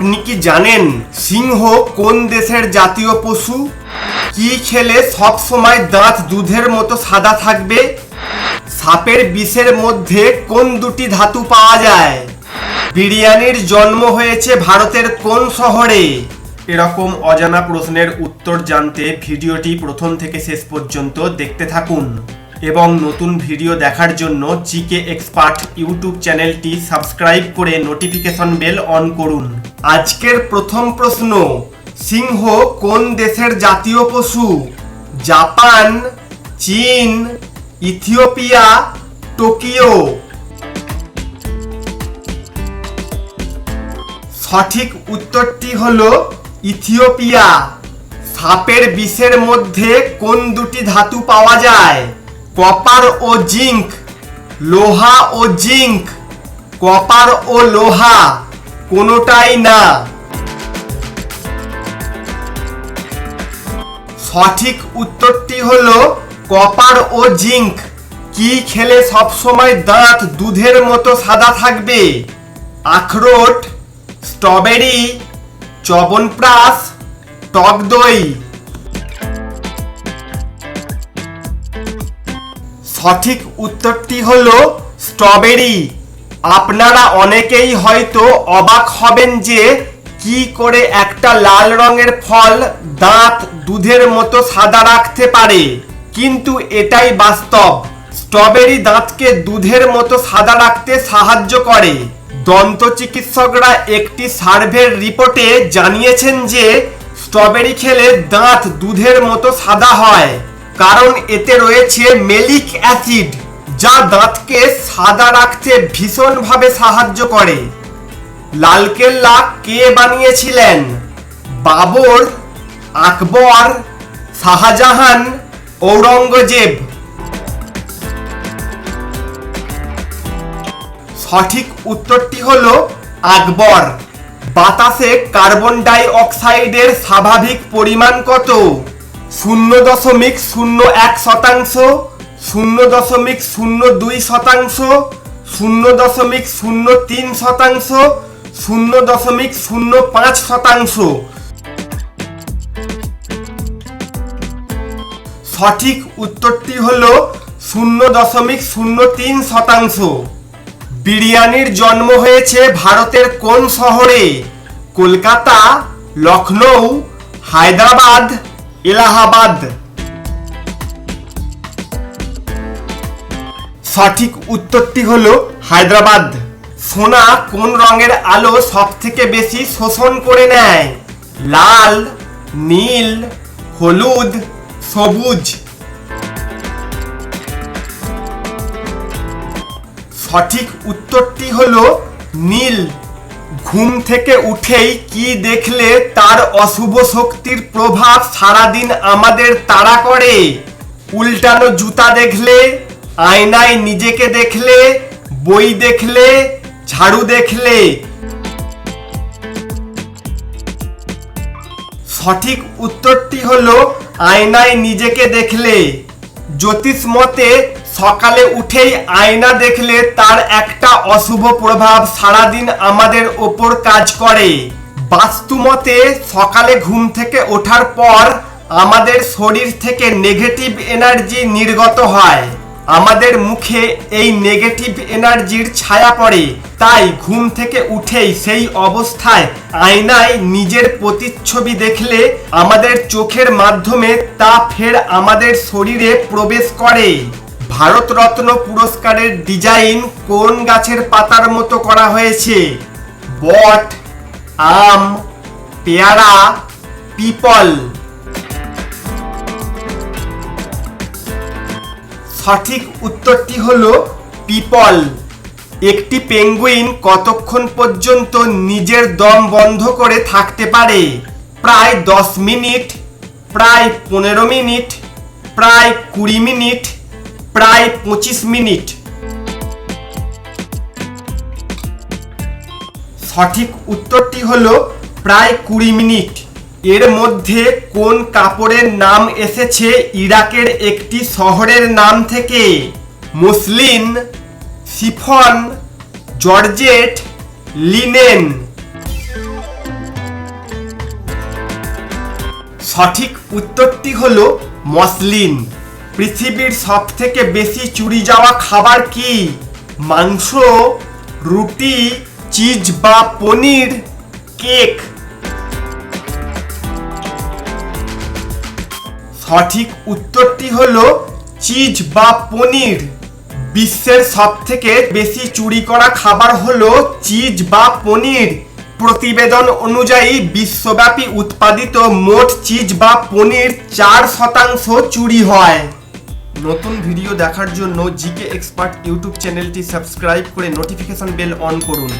আপনি কি জানেন সিংহ কোন দেশের জাতীয় পশু? কি খেলে সব সময় দাঁত দুধের মতো সাদা থাকবে? সাপের বিষের মধ্যে কোন দুটি ধাতু পাওয়া যায়? বিরিয়ানির জন্ম হয়েছে ভারতের কোন শহরে? এরকম অজানা প্রশ্নের উত্তর জানতে ভিডিওটি প্রথম থেকে শেষ পর্যন্ত দেখতে থাকুন। এবং নতুন ভিডিও দেখার জন্য চিকে এক্সপার্ট ইউটিউব চ্যানেলটি সাবস্ক্রাইব করে নোটিফিকেশন বেল অন করুন। আজকের প্রথম প্রশ্ন, সিংহ কোন দেশের জাতীয় পশু? জাপান, চীন, ইথিওপিয়া, টোকিও? সঠিক উত্তরটি হল ইথিওপিয়া। সাপের বিষের মধ্যে কোন দুটি ধাতু পাওয়া যায়? কপার ও জিঙ্ক লোহা ও জিঙ্ক কপার ও লোহা, কোনোটাই না। সঠিক উত্তরটি হল কপার ও জিঙ্ক কি খেলে সবসময় দাঁত দুধের মতো সাদা থাকবে? আখরোট, স্ট্রবেরি চবনপ্রাশ টক দই। সঠিক উত্তরটি হল স্ট্রবেরি। আপনারা অনেকেই হয়তো অবাক হবেন যে কি করে একটা লাল রঙের ফল দাঁত, দুধের মতো সাদা রাখতে পারে। কিন্তু এটাই বাস্তব। স্ট্রবেরি দাঁতকে দুধের মতো সাদা রাখতে সাহায্য করে। দন্ত চিকিৎসকরা একটি সার্ভের রিপোর্টে জানিয়েছেন যে স্ট্রবেরি খেলে দাঁত দুধের মতো সাদা হয়। কারণ এতে রয়েছে মেলিক অ্যাসিড, যা দাঁতকে সাদা রাখতে ভীষণভাবে সাহায্য করে। লালকেল্লা কে বানিয়েছিলেন? বাবর, আকবর, শাহজাহান, ঔরঙ্গজেব। সঠিক উত্তরটি হল আকবর। বাতাসে কার্বন ডাই অক্সাইডের স্বাভাবিক পরিমাণ কত? শূন্য দশমিক শূন্য এক শতাংশ শূন্য দশমিক শূন্য দুই শতাংশ শূন্য দশমিক শূন্য তিন শতাংশ শূন্য দশমিক শূন্য পাঁচ শতাংশ। সঠিক উত্তরটি হল শূন্য দশমিক শূন্য তিন শতাংশ। বিরিয়ানির জন্ম হয়েছে ভারতের কোন শহরে? কলকাতা লখনৌ হায়দ্রাবাদ এলাহাবাদ। সঠিক উত্তরটি হল হায়দ্রাবাদ। সোনা কোন রঙের আলো সব থেকে বেশি শোষণ করে নেয়? লাল, নীল, হলুদ, সবুজ। সঠিক উত্তরটি হল নীল। ঘুম থেকে উঠেই কি দেখলে তার অশুভ শক্তির প্রভাব সারাদিন আমাদের তাড়া করে? উল্টানো জুতা দেখলে, আয়নায় নিজেকে দেখলে, বই দেখলে, ঝাড়ু দেখলে। সঠিক উত্তরটি হলো, আয়নায় নিজেকে দেখলে। জ্যোতিষ মতে, সকালে উঠেই আয়না দেখলে তার একটা অশুভ প্রভাব সারাদিন আমাদের ওপর কাজ করে। বাস্তু মতে, সকালে ঘুম থেকে ওঠার পর আমাদের শরীর থেকে নেগেটিভ এনার্জি নির্গত হয়। আমাদের মুখে এই নেগেটিভ এনার্জির ছায়া পড়ে, তাই ঘুম থেকে উঠেই সেই অবস্থায় আয়নায় নিজের প্রতিচ্ছবি দেখলে আমাদের চোখের মাধ্যমে তা ফের আমাদের শরীরে প্রবেশ করে। ভারতরত্ন পুরস্কারের ডিজাইন কোন গাছের পাতার মতো করা হয়েছে? বট, আম, পেয়ারা, পিপল। সঠিক উত্তরটি হলো পিপল। একটি পেঙ্গুইন কতক্ষণ পর্যন্ত নিজের দম বন্ধ করে থাকতে পারে? প্রায় দশ মিনিট, প্রায় পনেরো মিনিট, প্রায় কুড়ি মিনিট, প্রায় পঁচিশ মিনিট। সঠিক উত্তরটি হলো প্রায় কুড়ি মিনিট। এর মধ্যে কোন কাপড়ের নাম এসেছে ইরাকের একটি শহরের নাম থেকে? Muslin chiffon georgette, linen. সঠিক উত্তরটি হল মসলিন। পৃথিবীর সব থেকে বেশি চুরি যাওয়া খাবার কি? মাংস, রুটি, চিজ বা পনির, কেক। সঠিক উত্তরটি হলো চিজ বা পনির। বিশ্বের সব থেকে বেশি চুরি করা খাবার হলো চিজ বা পনির। প্রতিবেদন অনুযায়ী, বিশ্বব্যাপী উৎপাদিত মোট চিজ বা পনির চার শতাংশ চুরি হয়। নতুন ভিডিও দেখার জন্য জিকে এক্সপার্ট ইউটিউব চ্যানেলটি সাবস্ক্রাইব করে নোটিফিকেশন বেল অন করুন।